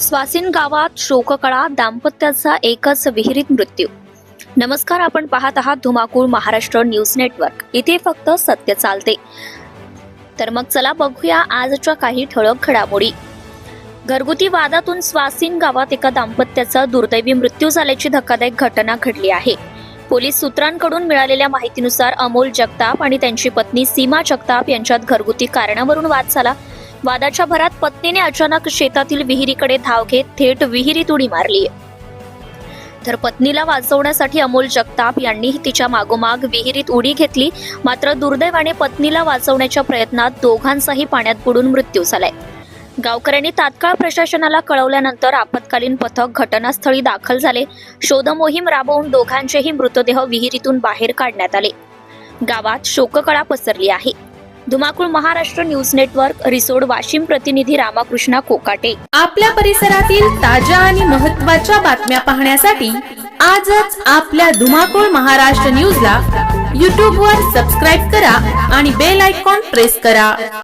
स्वासिन गावात शोककळा दाम्पत्याचा एकच विहिरीत मृत्यू. नमस्कार आपण पाहत आहात धुमाकूळ महाराष्ट्र न्यूज नेटवर्क. इथे फक्त सत्य चालते. तर मग चला बघूया आजच्या काही ठळक घडामोडी. घरगुती वादातून स्वासिन गावात एका दाम्पत्याचा दुर्दैवी मृत्यू झाल्याची धक्कादायक घटना घडली आहे. पोलीस सूत्रांकडून मिळालेल्या माहितीनुसार अमोल जगताप आणि त्यांची पत्नी सीमा जगताप यांच्यात घरगुती कारणावरून वाद झाला. वादाच्या भरात पत्नीने अचानक शेतातील विहिरीकडे धाव घेत थेट विहिरीत उडी मारली. तर पत्नीला वाचवण्यासाठी अमोल जगताप यांनी तिच्या मागोमाग विहिरीत उडी घेतली. मात्र दुर्दैवाने पत्नीला वाचवण्याच्या प्रयत्नात दोघांचाही पाण्यात बुडून मृत्यू झालाय. गावकऱ्यांनी तात्काळ प्रशासनाला कळवल्यानंतर आपत्कालीन पथक घटनास्थळी दाखल झाले. शोधमोहीम राबवून दोघांचेही मृतदेह विहिरीतून बाहेर काढण्यात आले. गावात शोककळा पसरली आहे. धुमाकूळ महाराष्ट्र न्यूज नेटवर्क रिसोड वाशिम प्रतिनिधी रामाकृष्णा कोकाटे. आपल्या परिसरातील ताज्या आणि महत्त्वाच्या बातम्या पाहण्यासाठी आजच आपल्या धुमाकूळ महाराष्ट्र न्यूजला यूट्यूबवर सबस्क्राईब करा आणि बेल आयकॉन प्रेस करा.